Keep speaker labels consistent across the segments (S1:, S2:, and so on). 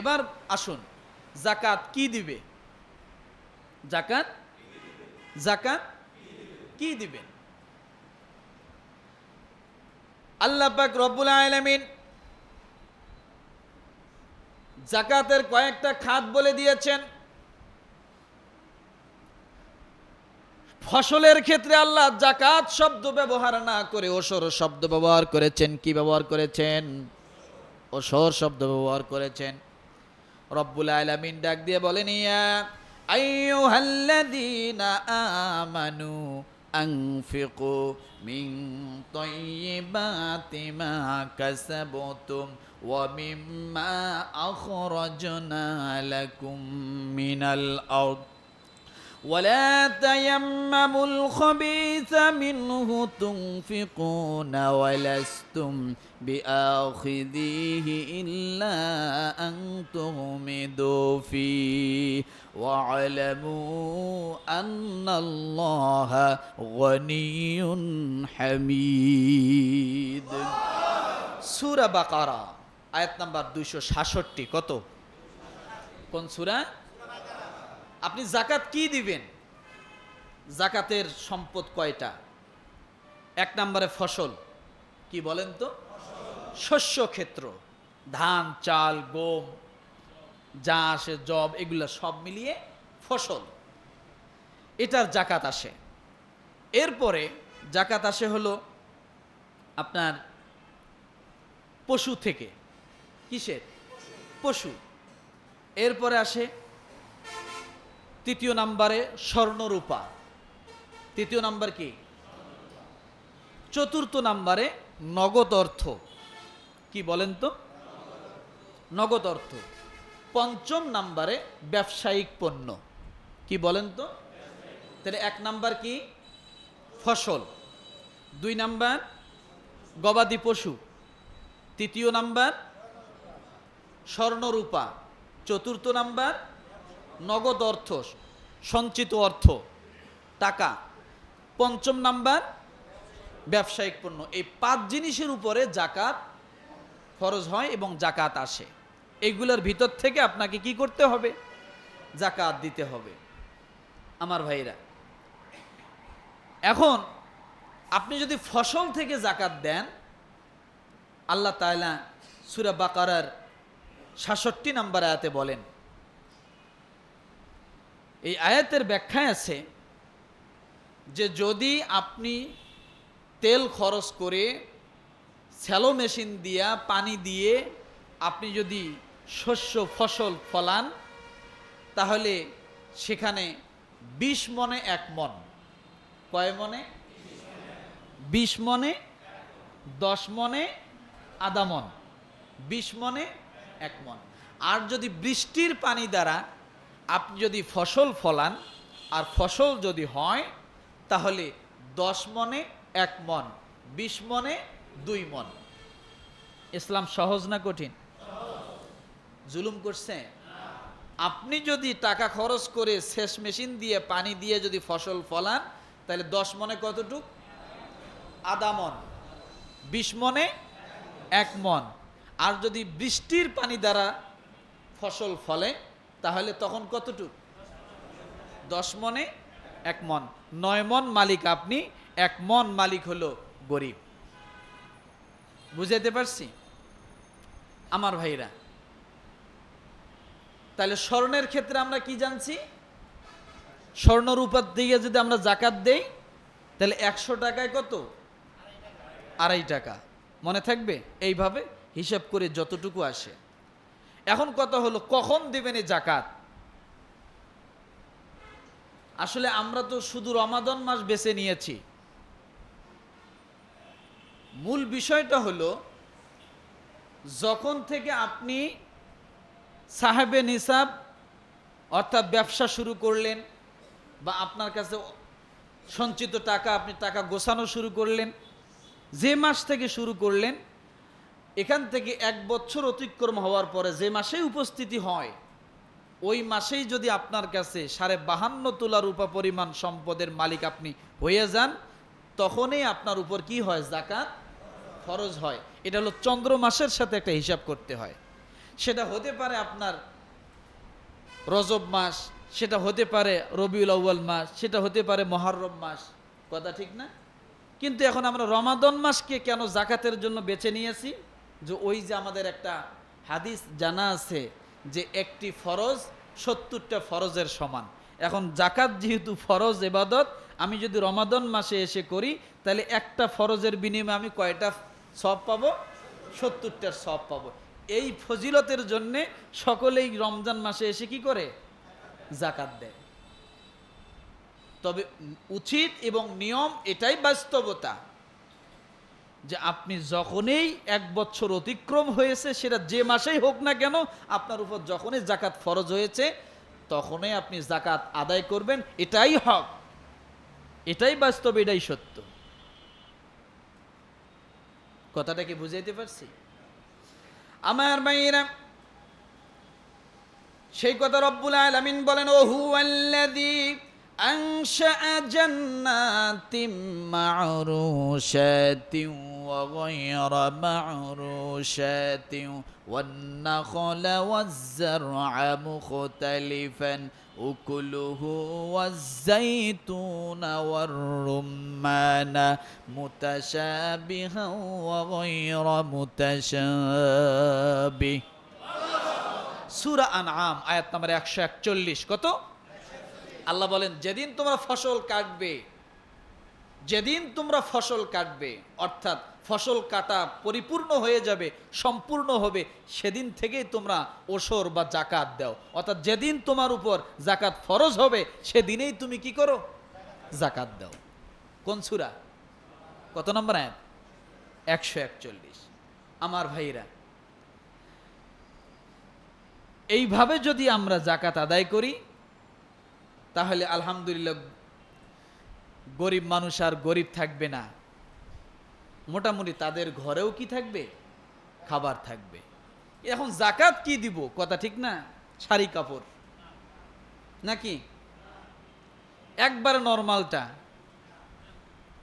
S1: এবার আসুন, জাকাত কি দিবে? জাকাত? জাকাত কি দিবেন আল্লাহ পাক রব্বুল আলামিন জাকাতের কয়েকটা খাত বলে দিয়েছেন। ফসলের ক্ষেত্রে আল্লাহ জাকাত শব্দ ব্যবহার না করে ওসর শব্দ ব্যবহার করেছেন। কি ব্যবহার করেছেন? ওসর শব্দ ব্যবহার করেছেন। রব্বুল আলামিন ডাক দিয়ে বলেন, ইয়া আইয়ুহাল্লাযীনা আমানু আনফিকু মিন তাইয়্যিবাতি মা কাসাবতুম ওয়া মিম্মা আখরাজনা লাকুম মিনাল আরদ। ولا تيمموا الخبيث منه تنفقون ولستم بآخذيه إلا أن تغمدوا فيه واعلموا أن الله غني حميد سورة بقرة আয়াত নাম্বার দুইশো সাতষট্টি কত কোন সুরা আপনি জাকাত কি দিবেন? জাকাতের সম্পদ কয়টা? এক নম্বরে ফসল, কি বলেন তো? শস্য ক্ষেত্র, ধান, চাল, গম, যা আসে জব, এগুলো সব মিলিয়ে ফসল। এটার জাকাত আসে। এরপরে জাকাত আসে হলো আপনার পশু থেকে। কিসের? পশু। এরপরে আসে তৃতীয় নাম্বারে স্বর্ণরূপা। তৃতীয় নাম্বার কি? চতুর্থ নাম্বারে নগদ অর্থ। কি বলেন তো? নগদ অর্থ। পঞ্চম নাম্বারে ব্যবসায়িক পণ্য। কি বলেন তো? তাহলে এক নাম্বার কি? ফসল। দুই নাম্বার গবাদি পশু। তৃতীয় নাম্বার স্বর্ণরূপা। চতুর্থ নাম্বার নগদ অর্থ, সঞ্চিত অর্থ, টাকা। পঞ্চম নাম্বার, ব্যবসায়িক পণ্য। এই পাঁচ জিনিসের উপরে জাকাত ফরজ হয় এবং জাকাত আসে। এইগুলোর ভিতর থেকে আপনাকে কি করতে হবে? জাকাত দিতে হবে। আমার ভাইরা এখন আপনি যদি ফসল থেকে জাকাত দেন, আল্লাহ তাআলা সুরা বাকারার সাতষট্টি নাম্বার আয়াতে বলেন এই আয়াতের ব্যাখ্যায় আছে যে যদি আপনি তেল খরচ করে স্যালো মেশিন দিয়া পানি দিয়ে আপনি যদি শস্য ফসল ফলান, তাহলে সেখানে বিশ মনে এক মন। কয় মনে? বিশ মনে, দশ মনে, আধা মন। বিশ মনে, এক মন। আর যদি বৃষ্টির পানি দ্বারা আপনি যদি ফসল ফলান, আর ফসল যদি হয়, তাহলে দশ মনে এক মন, বিশ মনে দুই মন। ইসলাম সহজ না কঠিন? জুলুম করছে? আপনি যদি টাকা খরচ করে শেষ মেশিন দিয়ে পানি দিয়ে যদি ফসল ফলান, তাহলে দশ মনে কতটুক? আধা মন, বিশ মনে এক মন। আর যদি বৃষ্টির পানি দ্বারা ফসল ফলে তাহলে তখন কতটুক? দশ মনে এক মন। নয় মন মালিক আপনি, এক মন মালিক হলো গরিব। বুঝাইতে পারছি? আমার ভাইরা, তাহলে স্বর্ণের ক্ষেত্রে আমরা কি জানছি? স্বর্ণ রূপার দিকে যদি আমরা জাকাত দেই, তাহলে একশো টাকায় কত? আড়াই টাকা। মনে থাকবে? এইভাবে হিসাব করে যতটুকু আসে। এখন কথা হলো, কখন দেবেন এই জাকাত আসলে আমরা তো শুধু রমাদন মাস বেছে নিয়েছি। মূল বিষয়টা হলো, যখন থেকে আপনি সাহেবে নিসাব, অর্থাৎ ব্যবসা শুরু করলেন বা আপনার কাছে সঞ্চিত টাকা, আপনি টাকা গোছানো শুরু করলেন, যে মাস থেকে শুরু করলেন এখান থেকে এক বছর অতিক্রম হওয়ার পরে যে মাসেই উপস্থিতি হয়, ওই মাসেই যদি আপনার কাছে সাড়ে বাহান্ন তোলা রূপা পরিমাণ সম্পদের মালিক আপনি হয়ে যান, তখনই আপনার উপর কি হয়? জাকাত খরচ হয়। এটা হলো চন্দ্র মাসের সাথে একটা হিসাব করতে হয়। সেটা হতে পারে আপনার রজব মাস, সেটা হতে পারে রবিউল আউ্য়াল মাস, সেটা হতে পারে মহরম মাস। কথা ঠিক না? কিন্তু এখন আমরা রমাদন মাসকে কেন জাকাতের জন্য বেছে নিয়েছি? যে ওই যে আমাদের একটা হাদিস জানা আছে যে একটি ফরজ সত্তরটা ফরজের সমান। এখন জাকাত যেহেতু ফরজ এবাদত, আমি যদি রমাদন মাসে এসে করি, তাহলে একটা ফরজের বিনিময়ে আমি কয়টা সব পাবো? সত্তরটার সব পাবো। এই ফজিলতের জন্যে সকলেই রমজান মাসে এসে কি করে? জাকাত দেয়। তবে উচিত এবং নিয়ম এটাই বাস্তবতা। যে আপনি যখনই এক বছর অতিক্রম হয়েছে সেটা যে মাসেই হোক না কেন আপনার উপর যখনই জাকাত ফরজ হয়েছে তখনই আপনি জাকাত আদায় করবেন এটাই হক এটাই বাস্তব এটাই সত্য কথাটা কি বুঝাইতে পারছি আমার মাইরা সেই কথা রব্বুল আলামিন বলেন ওহু আল্লাযী أنشأ جنات معروشات وغير معروشات والنخل والزرع مختلفا أكله والزيتون والرمان متشابها وغير متشابه সুরা আনআম আয়াত নম্বর একশো একচল্লিশ কত আল্লাহ বলেন যেদিন তোমরা ফসল কাটবে যেদিন তোমরা ফসল কাটবে অর্থাৎ ফসল কাটা পরিপূর্ণ হয়ে যাবে, সম্পূর্ণ হবে, সেদিন থেকেই তোমরা ওসর বা জাকাত দাও। অর্থাৎ যেদিন তোমার উপর জাকাত ফরজ হবে, সেদিনেই তুমি কি করো? জাকাত দাও। কোন সুরা? কত নম্বর আয়াত? একশো একচল্লিশ। আমার ভাইরা, এইভাবে যদি আমরা জাকাত আদায় করি, তাহলে আলহামদুলিল্লাহ গরিব মানুষ আর গরিব থাকবে না। মোটামুটি তাদের ঘরেও কি থাকবে? খাবার থাকবে। এখন জাকাত কি দিব? কথা ঠিক না? শাড়ি, কাপড়। নাকি? একবার নর্মালটা,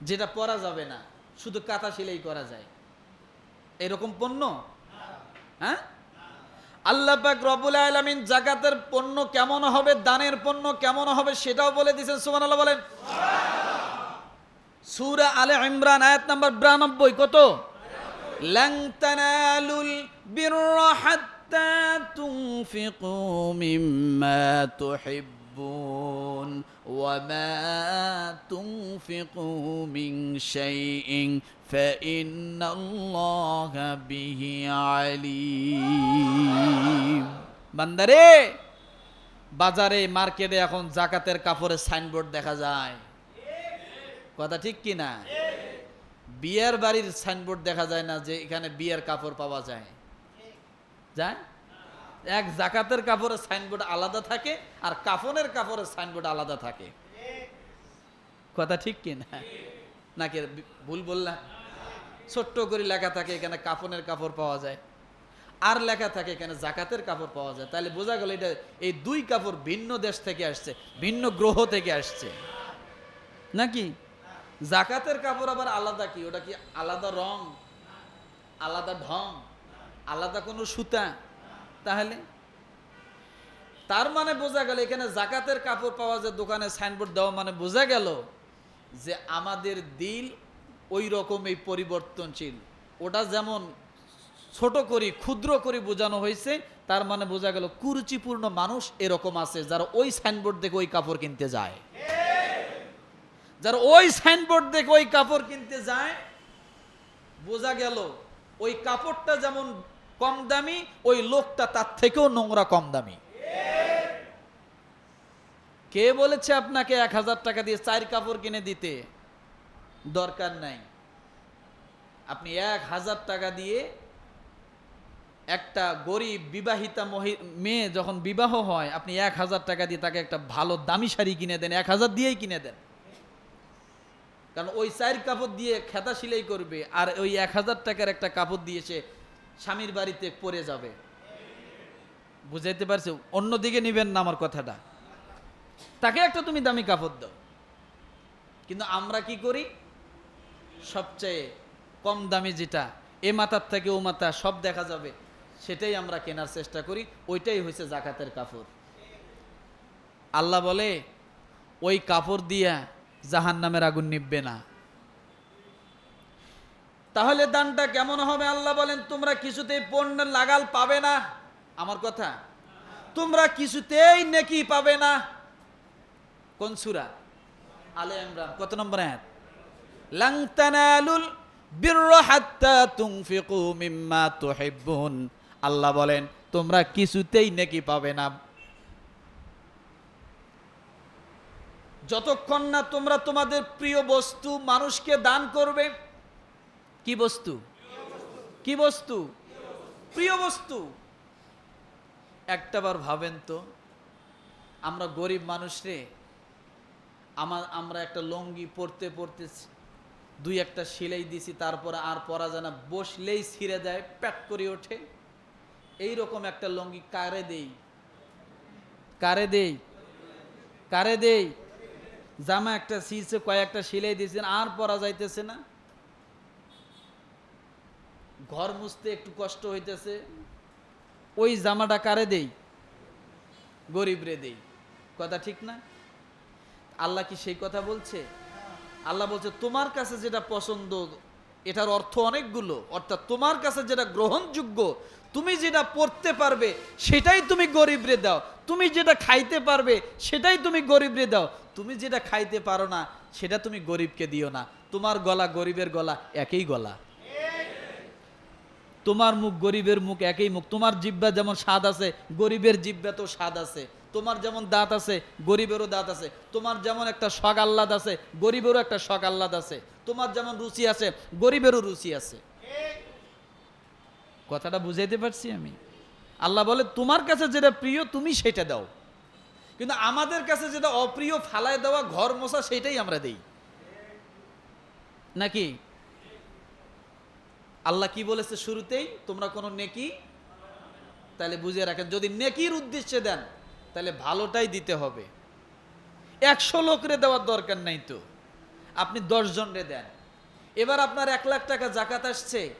S1: যেটা পরা যাবে না, শুধু কাঁথা সেলাই করা যায়। এরকম পণ্য? হ্যাঁ? আল্লাহ পাক রব্বুল আলামিন জাকাতের পণ্য কেমন হবে, দানের পণ্য কেমন হবে, সেটাও বলে দিয়েছেন, সুবহানাল্লাহ বলেন। সূরা আলে ইমরান আয়াত নাম্বার 92 কত লান তানালুল বিররা হাত্তা তুনফিকু মিম্মা তুহিব্বুন وما تنفقوا من شيء فإن الله به عليم বান্দারে বাজারে মার্কেটে এখন জাকাতের কাপড়ের সাইনবোর্ড দেখা যায় কথা ঠিক কি না? বিয়ের বাড়ির সাইনবোর্ড দেখা যায় না যে এখানে বিয়ের কাপড় পাওয়া যায়। যায়? এক জাকাতের কাপড়ের সাইনবোর্ড আলাদা থাকে আর কাফনের কাপড়ের সাইনবোর্ড আলাদা থাকে। কথা ঠিক কি না? নাকি ভুল বললাম? ছোট্ট করে লেখা থাকে এখানে কাফনের কাপড় পাওয়া যায়। আর লেখা থাকে এখানে জাকাতের কাপড় পাওয়া যায়। তাহলে বোঝা গেল এটা এই দুই কাপড় ভিন্ন দেশ থেকে আসছে, ভিন্ন গ্রহ থেকে আসছে। নাকি? জাকাতের কাপড় আবার আলাদা কি? ওটা কি আলাদা রং? আলাদা ঢং? আলাদা কোনো সুতা? তাহলে? তার মানে বোঝা গেল, এখানে জাকাতের কাপড় পাওয়া যায় দোকানে সাইনবোর্ড দেওয়া মানে বোঝা গেল যে আমাদের দিল ওই রকম এই পরিবর্তনশীল। ওটা যেমন ছোট করি, ক্ষুদ্র করে বোঝানো হয়েছে, তার মানে বোঝা গেল কুরুচিপূর্ণ মানুষ এরকম আছে যারা ওই সাইনবোর্ড দেখে ওই কাপড় কিনতে যায়। যারা ওই সাইনবোর্ড দেখে ওই কাপড় কিনতে যায়, বোঝা গেল ওই কাপড়টা যেমন কম দামি, ওই লোকটা তার থেকেও নোংরা কম দামি। কে বলেছে আপনাকে এক হাজার টাকা দিয়ে চার কাপড় কিনে দিতে? দরকার নাই। আপনি এক হাজার টাকা দিয়ে একটা গরিব বিবাহিতা মেয়ে যখন বিবাহ হয়, আপনি এক হাজার টাকা দিয়ে তাকে একটা ভালো দামি শাড়ি কিনে দেন, এক হাজার দিয়েই কিনে দেন। কারণ ওই চার কাপড় দিয়ে খেতা সিলাই করবে আর ওই এক হাজার টাকার একটা কাপড় দিয়ে সে স্বামীর বাড়িতে পরে যাবে। বুঝাইতে পারছ? অন্যদিকে নিবেন না আমার কথাটা। তাকে একটা তুমি দামি কাপড় দাও। কিন্তু আমরা কি করি? সবচেয়ে কম দামি যেটা, এ মাথার থেকে ও মাথা সব দেখা যাবে, সেটাই আমরা কেনার চেষ্টা করি। ওইটাই হয়েছে জাকাতের কাপড়। আল্লাহ বলে, ওই কাপড় দিয়া জাহান নামের আগুন নিববে না। তাহলে দানটা কেমন হবে আল্লাহ বলেন, তোমরা কিছুতেই পণ্য লাগাল পাবে না। আমার কথা, তোমরা কিছুতেই নেকি পাবে না। কোন সুরা? আলে ইমরান, কত নম্বর আয়াত? লাং তানালুল বিররা হাত্তা তুনফিকু মিম্মা তুহিব্বুন। আল্লাহ বলেন, তোমরা কিছুতেই নেকি পাবে না। যতক্ষণ না তোমরা তোমাদের প্রিয় বস্তু মানুষকে দান করবে, কি বস্তু? কি বস্তু? প্রিয় বস্তু। একটাবার ভাবেন তো, আমরা গরিব মানুষরে আমার আমরা একটা লঙ্গি পরতে পরতে দুই একটা সেলাই দিছি, তারপরে আর পরা যায় বসলেই ছিঁড়ে যায়, প্যাক করে ওঠে। এই রকম একটা লঙ্গি কারে দেই? কারে দেই? কারে দেই? জামা একটা সিলছে, কয়েকটা সিলাই দিয়েছেন, আর পরা যাইতেছে না। ঘর মুছতে একটু কষ্ট হইতেছে। ওই জামাটা কারে দেই? গরিবরে দেই। কথা ঠিক না? আল্লাহ কি সেই কথা বলছে? আল্লাহ বলছে, তোমার কাছে যেটা পছন্দ, এটার অর্থ অনেকগুলো। অর্থাৎ তোমার কাছে যেটা গ্রহণযোগ্য, তুমি যেটা পড়তে পারবে, সেটাই তুমি গরিবরে দাও। তুমি যেটা খাইতে পারবে, সেটাই তুমি গরিবরে দাও। তুমি যেটা খাইতে পারো না, সেটা তুমি গরিবকে দিও না। তোমার গলা গরিবের গলা, একই গলা। তোমার মুখ গরিবের মুখ, একই মুখ। তোমার জিব্বা যেমন স্বাদ আছে, গরিবের জিব্বা তো স্বাদ আছে। তোমার যেমন দাঁত আছে, গরিবেরও দাঁত আছে। তোমার যেমন একটা শখ আহ্লাদ আছে, গরিবেরও একটা শখ আহ্লাদ আছে। তোমার যেমন রুচি আছে, গরিবেরও রুচি আছে। কথাটা বুঝাইতে পারছি আমি? আল্লাহ বলে, তোমার কাছে যেটা প্রিয়, তুমি সেটা দাও। কিন্তু আমাদের কাছে যেটা অপ্রিয়, ফালায় দেওয়া, ঘর মশা সেটাই আমরা দেই। নাকি? আল্লাহ কি বলেছে শুরুতেই? তোমরা কোনো নেকি? তাহলে বুঝে রাখেন, যদি নেকির উদ্দেশ্যে দেন, তাহলে ভালোটাই দিতে হবে। একশো লোকরে দেওয়ার দরকার নাই তো। আপনি দশ জনরে দেন। এবার আপনার এক লাখ টাকা জাকাত আসছে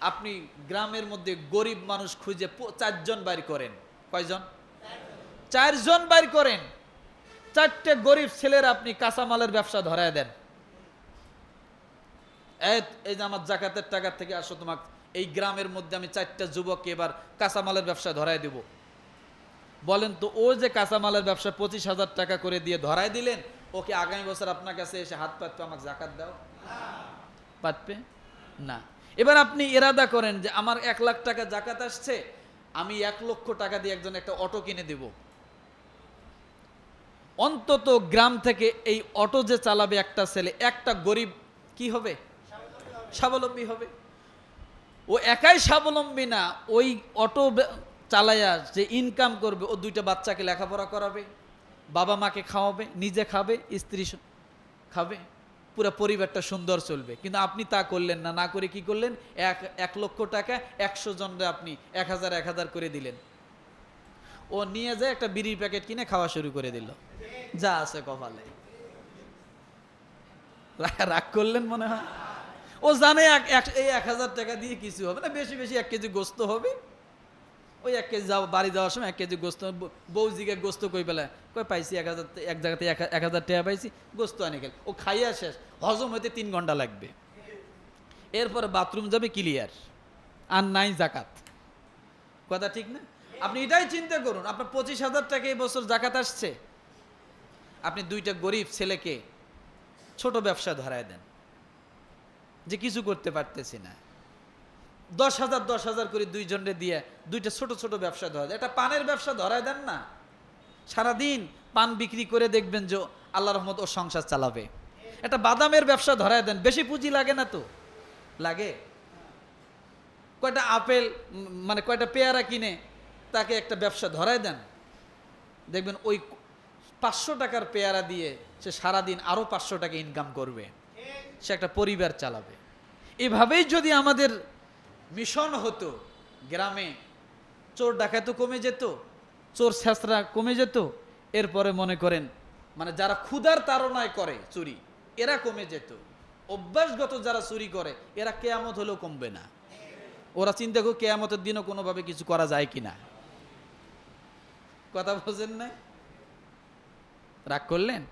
S1: আপনি গ্রামের মধ্যে গরিব মানুষ খুঁজে চারজন বাইর করেন। কয়জন? চারজন বাইর করেন। চারটে গরিব ছেলের আপনি কাঁচামালের ব্যবসা ধরায় দেন। এই যে আমার জাকাতের টাকার থেকে আসো, তোমাকে এই গ্রামের মধ্যে আমি চারটা যুবককে এবার কাঁচামালের ব্যবসা ধরায় দেব। বলেন তো, ও যে কাঁচামালের ব্যবসা পঁচিশ হাজার টাকা করে দিয়ে ধরায় দিলেন ওকে আগামী বছর আপনার কাছে এসে হাত পাতবে আমাকে জাকাত দাও? পাতবে? না। এবার আপনি এরাদা করেন যে আমার এক লাখ টাকা জাকাত আসছে, আমি এক লক্ষ টাকা দিয়ে একজন একটা অটো কিনে দেব। অন্তত গ্রাম থেকে এই অটো যে চালাবে একটা ছেলে, একটা গরিব কি হবে? স্বাবলম্বী হবে। ও একাই স্বাবলম্বী না, ওই অটো চালায়া যে ইনকাম করবে, ও দুইটা বাচ্চাকে লেখাপড়া করাবে, বাবা মাকে খাওয়াবে, নিজে খাবে, স্ত্রী খাবে। পুরো পরিবারটা সুন্দর চলবে। কিন্তু আপনি তা করলেন না না করে কি করলেন? এক এক লক্ষ টাকা একশো জনরে আপনি এক হাজার এক হাজার করে দিলেন। ও নিয়ে যায় একটা বিড়ির প্যাকেট কিনে খাওয়া শুরু করে দিল। যা আছে কপালে। রাগ করলেন মনে হয়? ও জানে এক- এক হাজার টাকা দিয়ে কিছু হবে না, বেশি বেশি এক কেজি গোস্ত হবে। ওই এক কেজি যাও বাড়ি যাওয়ার সময় এক কেজি গোস্ত বউ জিগে গোস্ত কই পেলে? কই পাইছি, এক হাজার এক জায়গাতে এক হাজার টাকা পাইছি, গোস্ত আনি গেল। ও খাইয়া শেষ। হজম হইতে তিন ঘণ্টা লাগবে। এরপরে বাথরুম যাবে ক্লিয়ার। আর নাই জাকাত। কথা ঠিক না? আপনি এটাই চিন্তা করুন, আপনার পঁচিশ হাজার টাকা এই বছর জাকাত আসছে। আপনি দুইটা গরিব ছেলেকে ছোট ব্যবসা ধরায় দেন। যে কিছু করতে পারতেছি না। দশ হাজার দশ হাজার করে দুইজনরে দিয়ে দুইটা ছোট ছোট ব্যবসা ধরা একটা পানের ব্যবসা ধরায় দেন না। সারাদিন পান বিক্রি করে দেখবেন যে আল্লাহ রহমত ও সংসার চালাবে। একটা বাদামের ব্যবসা ধরায় দেন। বেশি পুঁজি লাগে না তো? লাগে? কয়টা আপেল মানে কয়টা পেয়ারা কিনে তাকে একটা ব্যবসা ধরায় দেন। দেখবেন ওই পাঁচশো টাকার পেয়ারা দিয়ে সে সারাদিন আরও পাঁচশো টাকা ইনকাম করবে। সে একটা পরিবার চালাবে। এভাবেই যদি আমাদের মিশন হতো গ্রামে। চোর ডাকাতও কমে যেত, চোর ছেঁচড়া কমে যেত। এরপরে মনে করেন মানে যারা ক্ষুধার তাড়নায় করে চুরি, এরা কমে যেত। অভ্যাসগত যারা চুরি করে, এরা কেয়ামত হলেও কমবে না। ওরা চিন্তা করো কেয়ামতের দিনও কোনোভাবে কিছু করা যায় কিনা। কথা বোঝেন না? রাগ করলেন?